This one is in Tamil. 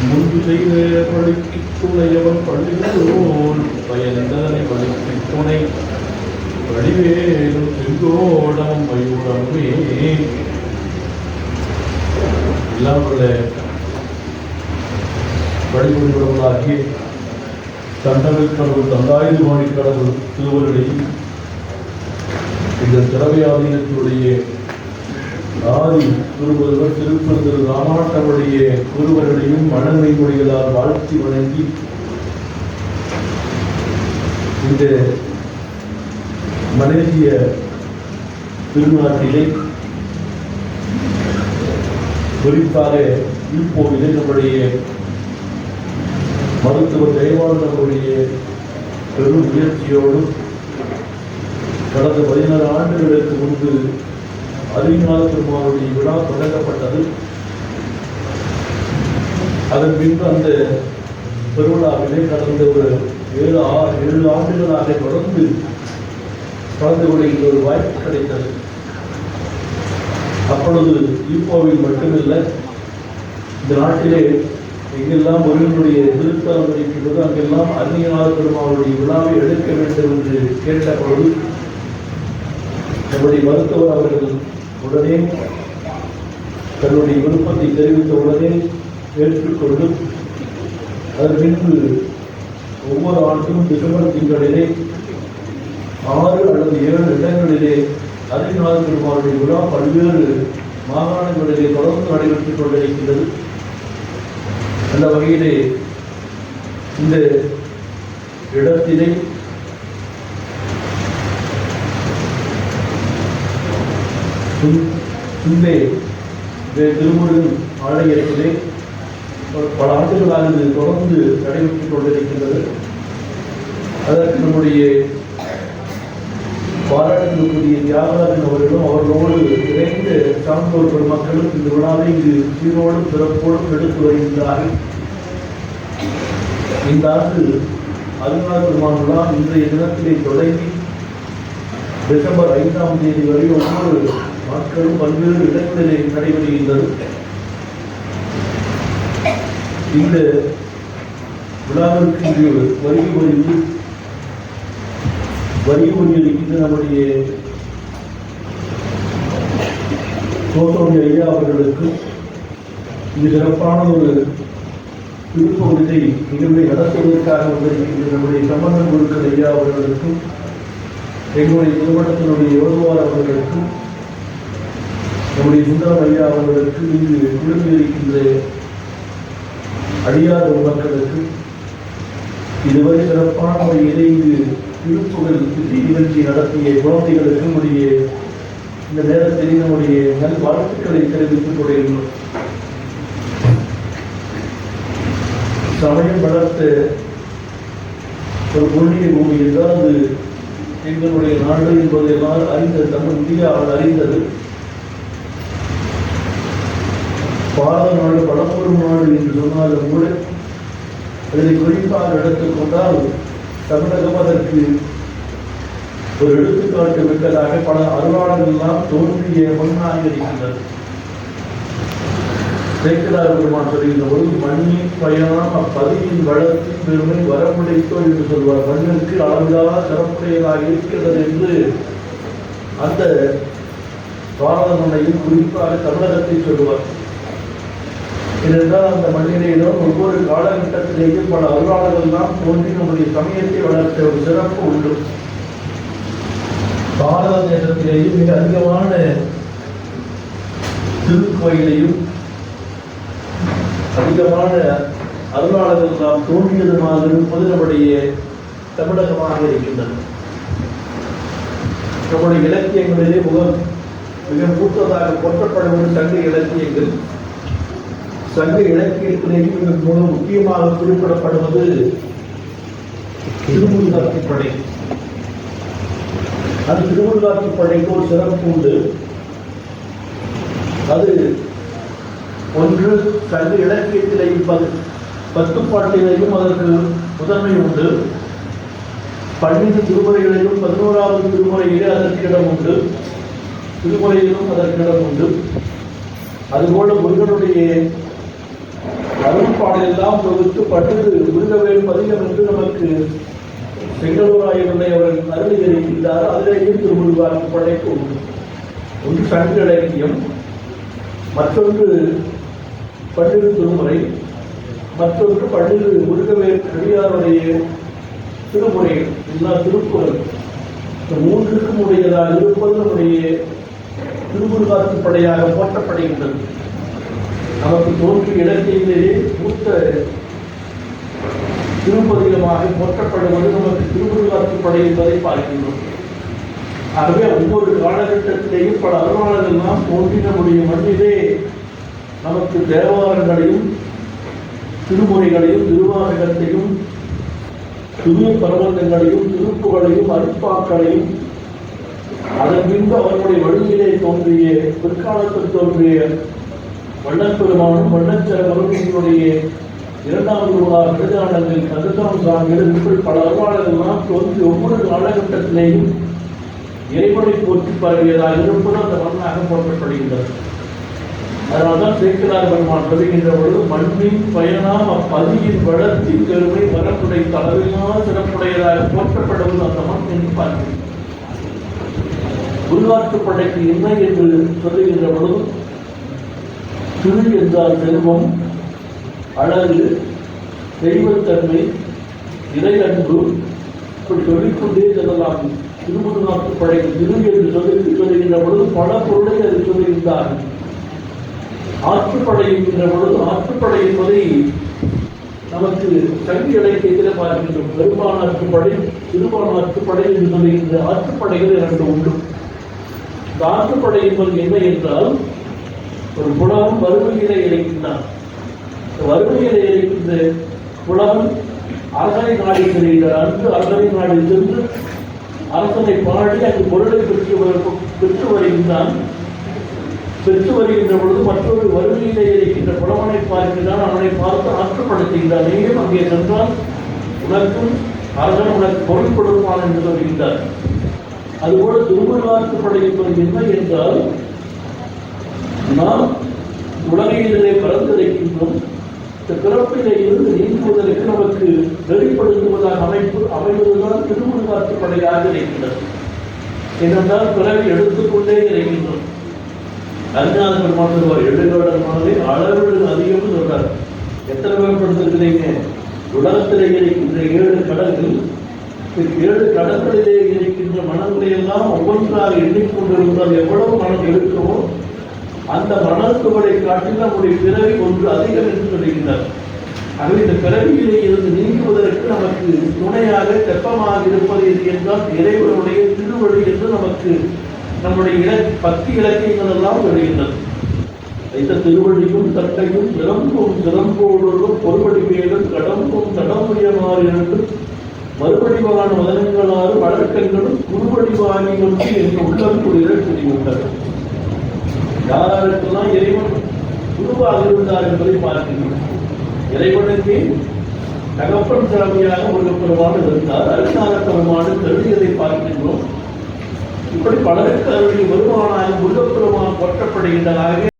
முன்பு செய்த பழிக்கு துணையவன் பள்ளிகளோன் பயந்ததனை பழிக்கு துணை வடிவேலும் செங்கோடம் மயூரமே எல்லாம் உள்ள தண்டவில் கடவுள் தந்தாயுது வாணி கடவுள் திருவருடையும் இந்த திரவியாதீனத்துடைய ஆதி குருவருவர் திருப்பதிரு ராமாட்டமுடைய குருவர்களையும் மனமை மொழிகளால் வாழ்த்தி வணங்கி. இந்த மலேசிய திருநாட்டிலே குறிப்பாக இப்போது நம்முடைய மருத்துவர் ஜெயவாளனுடைய பெரும் முயற்சியோடும் கடந்த பதினாறு ஆண்டுகளுக்கு முன்பு அறிஞான பெருமாளுடைய விழா தொடங்கப்பட்டது. அதன் பின்பு அந்த பெருவிழாவிலே கடந்த ஒரு ஏழு ஆ ஏழு ஆண்டுகளாக தொடர்ந்து கலந்து கொள்கின்ற ஒரு வாய்ப்பு கிடைத்தது. அப்பொழுது ஈப்போவில் மட்டுமில்லை இந்த நாட்டிலே எங்கெல்லாம் முருகனுடைய திருத்தலம் இருக்கின்றதோ அங்கெல்லாம் அந்நியநாத பெருமானுடைய விழாவை எடுக்க வேண்டும் என்று கேட்ட பொழுது நம்முடைய மருத்துவர் அவர்கள் உடனே தன்னுடைய விருப்பத்தை தெரிவித்த உடனே ஏற்றுக்கொண்டு அதன் பின்பு ஒவ்வொரு ஆண்டும் டிசம்பர் திங்களிலே ஆறு அல்லது ஏழு இடங்களிலே அறிநாத பெருமானுடைய விழா பல்வேறு மாகாணங்களிலே தொடர்ந்து நடைபெற்றுக் கொண்டிருக்கின்றது. அந்த வகையிலே இந்த இடத்திலே முன்பே திருமுருகன் ஆலயத்திலே பல ஆண்டுகளாக இது தொடர்ந்து நடைபெற்றுக் கொண்டிருக்கின்றது. அதற்கு நம்முடைய பாராட்டுக்குரிய தியாகராஜன் அவர்களும் அவர்களோடு இணைந்து சார்ந்தோர் பெருமக்களும் இந்த விழாவை இங்கு சீரோடும் சிறப்போடும் எடுத்து வருகின்றார்கள். இந்த ஆண்டு அருணா பெருமான் விழா இன்றைய தினத்திலே தொடங்கி டிசம்பர் ஐந்தாம் தேதி வரை ஒவ்வொரு மக்களும் பல்வேறு இடங்களிலே நடைபெறுகின்றது இந்த விழாவிற்கு இங்கு வருகை புரிந்து வருகை புரிந்திருக்கின்ற நம்முடைய தோட்டோடி ஐயா அவர்களுக்கு இது சிறப்பான ஒரு திருப்பகுதியை நிகழ்வை நடத்துவதற்காக வந்திருக்கின்ற நம்முடைய சம்பந்தம் குருக்கள் ஐயா அவர்களுக்கும் எங்களுடைய நிறுவனத்தினுடைய யோதுவார் அவர்களுக்கும் நம்முடைய சுந்தரம் ஐயா அவர்களுக்கு இங்கு குழுமியிருக்கின்ற அழியாத மக்களுக்கு இதுவரை சிறப்பான முறையிலே இங்கு திருப்புகழ் இசை நிகழ்ச்சி நடத்திய குழந்தைகளுக்கு நம்முடைய இந்த நேரத்தில் நம்முடைய நல் வாழ்த்துக்களை தெரிவித்துக் கொள்கிறோம். சமயம் வளர்த்த ஒரு புண்ணிய பூமி என்றால் அது எங்களுடைய நாடு என்பது எல்லாரும் அறிந்தது தமிழ் இந்தியாவில் அறிந்தது? பாரத நாடு நாடு என்று சொன்னாலும் கூட அதை குறிப்பாக எடுத்துக்கொண்டால் தமிழகம் அதற்கு ஒரு எடுத்துக்காட்டு விட்டதாக பல அருளாளர்கள்லாம் தோன்றிய மண்ணாக இருக்கின்றது. சேக்கலார் பெருமான் சொல்கின்ற பொழுது மண்ணின் பயணம் அப்பதியின் வளத்தின் பெருமை வரமுடைத்தோ என்று சொல்வார். மண்ணிற்கு அழகாக சிறப்புடையதாக இருக்கிறது என்று அந்த பாரத மண்ணையும் குறிப்பாக தமிழகத்தை சொல்லுவார் ஏனென்றால் அந்த மண்ணிலேயும் ஒவ்வொரு காலகட்டத்திலேயும் பல அருளாளர்கள் தான் தோன்றி நம்முடைய சமயத்தை வளர்த்த ஒரு சிறப்பு உண்டு. பாரத தேசத்திலேயும் மிக அதிகமான திருக்கோயிலையும் அதிகமான அருளாளர்கள் நாம் தோன்றியதுமாக இருப்பது நம்முடைய தமிழகமாக இருக்கின்றது நம்முடைய இலக்கியங்களிலே முகம் மிக மூத்ததாக போற்றப்படுவது சங்க இலக்கியங்கள். சங்க இலக்கியத்திலேயும் மிக முக்கியமாக குறிப்பிடப்படுவது திருமுருகாட்சி படை. அது திருமுருகாட்சி படைக்கு ஒரு சிறப்பு உண்டு. அது ஒன்று சங்க இலக்கியத்திலேயும் பத்து பத்துப்பாட்டிலேயும் அதற்கு முதன்மை உண்டு. பன்னிரு திருமுறைகளிலும் பதினோராவது திருமுறையிலே அதற்கு இடம் உண்டு. திருமுறையிலும் அதற்கு இடம் உண்டு. அதுபோல முருகனுடைய அருள்பாடெல்லாம் தொகுத்து பட்டு முருகவேல் பதிகம் என்று நமக்கு செங்கலூராயனுடைய அவர்கள் அருளி இருக்கின்றார் அதிலேயும் திருமுருகாருக்கு படைக்கும் உண்டு ஒன்று சங்க இலக்கியம் மற்றொன்று பள்ளிரு திருமுறை மற்றொன்று பள்ளிரு முருகவேல் அடியாருடைய திருமுறை. எல்லா திருக்குறள். இந்த மூன்றுக்கும் உடையதாக இருப்பது நம்முடைய திருமுருகாற்று படையாக போற்றப்படுகின்றது. நமக்கு தோன்றிய இலக்கியங்களிலே மூத்த திருப்பதிகமாக போற்றப்படுவது நமக்கு திருமுருகாற்று படை என்பதை பார்க்கின்றோம். ஆகவே ஒவ்வொரு காலகட்டத்திலேயும் பல அருளாளர்கள்லாம் தோன்றி நம்முடைய மண்ணிலே நமக்கு தேவாரங்களையும் திருமுறைகளையும் திருவாரகத்தையும் திரு பிரபந்தங்களையும் திருப்புகளையும் அருப்பாக்களையும் அதன் பின்பு அவர்களுடைய வழியிலே தோன்றிய பிற்காலத்தில் தோன்றிய வண்ணப்பெருமானும் வண்ணச்சரவரும் என்னுடைய இரண்டாம் குருவார் விருதாளர்கள் கந்தசாமி சுவாமிகள் இப்படி பல அருளாளர்கள்லாம் தோன்றி ஒவ்வொரு காலகட்டத்திலேயும் இறைவனை போற்றி பரவியதாக இருப்பது அந்த மண்ணாக போற்றப்படுகின்றது. அதனால்தான் சேக்கிரார் பெருமான் சொல்லுகின்ற பொழுது மண்ணின் பயனாம் அப்பதியின் வளர்ச்சி பெருமை வரப்புடை தலைவிலா சிறப்புடையதாக போற்றப்படுவது அந்த மண் என்று பார்க்கிறேன். உருவாக்கு என்ன என்று சொல்லுகின்ற பொழுது திரு என்றால் செல்வம் அழகு தெய்வத்தன்மை இறை அன்பு இப்படி சொல்லிக்கொண்டே செல்லலாம். திருமுருகாற்று படைக்கு திரு என்று சொல்லி சொல்லுகின்ற பொழுது பல பொருளை அது சொல்லுகின்றார்கள் ஆற்றுப்படை என்கின்ற பொழுது ஆற்றுப்படை என்பதை நமக்கு கல்வி இலக்கியத்தில் பார்க்கின்றோம். பெருமானாற்று படை திருப்பான் படை என்று சொல்லுகின்ற ஆற்றுப்படைகள் இரண்டு உண்டு. இந்த ஆற்றுப்படை என்பது என்ன என்றால் ஒரு புலவன் வறுமையிலே இறைக்கின்றான் இந்த வறுமையிலே இருக்கின்ற புலவன் அரசனை நாடி செல்கிறார் அன்று அரசனை நாடி சென்று அரசனை பாடி அந்த பொருளை பெற்று பெற்று வருகின்றான். பெற்று வருகின்ற பொழுது மற்றொரு வறுமையிலே இருக்கின்ற புலவனை பார்க்கிறான். அவனை பார்த்து ஆற்றுப்படுத்துகின்றான். நீயும் அங்கே சென்றால் உனக்கும் அரசன் உனக்கு பொருள் கொடுப்பான் என்று சொல்கின்றார். அதுபோல திருமுருகாற்றுப்படை என்பது என்ன என்றால் நாம் உலகையிலே பிறந்திருக்கின்றோம் இந்த பிறப்பிலே இருந்து நீங்குவதற்கு நமக்கு வெளிப்படுத்துவதாக அமைப்பு அமைவதுதான் திருமுருகாற்றுப்படையாக இருக்கின்றது. ஏனென்றால் பிறகு எடுத்துக்கொண்டே இருக்கின்றோம். அருணாத பெருமாள் சொல்வார் எழுகடமானதை அளவிடு அதிகம்னு சொல்றார். எத்தனை பேர் படுத்திருக்கிறீங்க உலகத்திலே இருக்கின்ற ஏழு கடல்கள் ஏழு கடற்களிலே இருக்கின்ற மனங்களை எல்லாம் ஒவ்வொன்றாக எண்ணிக்கொண்டிருந்தால் எவ்வளவு மனம் இருக்குமோ அந்த மனத்துகளை காட்டி நம்முடைய பிறவி ஒன்று அதிகம் என்று சொல்லுகின்றார். ஆகவே இந்த பிறவியிலே இருந்து நீங்குவதற்கு நமக்கு துணையாக தெப்பமாக இருப்பது எது என்றால் இறைவனுடைய திருவழி என்று நமக்கு நம்முடைய இலக் பக்தி இலக்கியங்கள் எல்லாம் வருகின்றது இந்த திருவழியும் தட்டையும் சிறம்பும் சிறம்போடும் பொறுபடி மேலும் கடம்பும் தடமுடியமாறு என்று மறுபடிவான மதனங்களாறு வழக்கங்களும் குறுபடிவாகி என்று உள்ளம் குளிர சொல்லிவிட்டார் யார் இறைவன் குருவாக இருந்தார் என்பதை பார்க்கிறோம் இறைவனுக்கு தகப்பன் திறமையாக முருகப்பெருமான் இருந்தார். அருணாத பெருமான் கருதியதை பார்க்கின்றோம். இப்படி பலருக்கு அவருடைய வருமானாக முருகப்பெருமான் போற்றப்படுகின்றதாக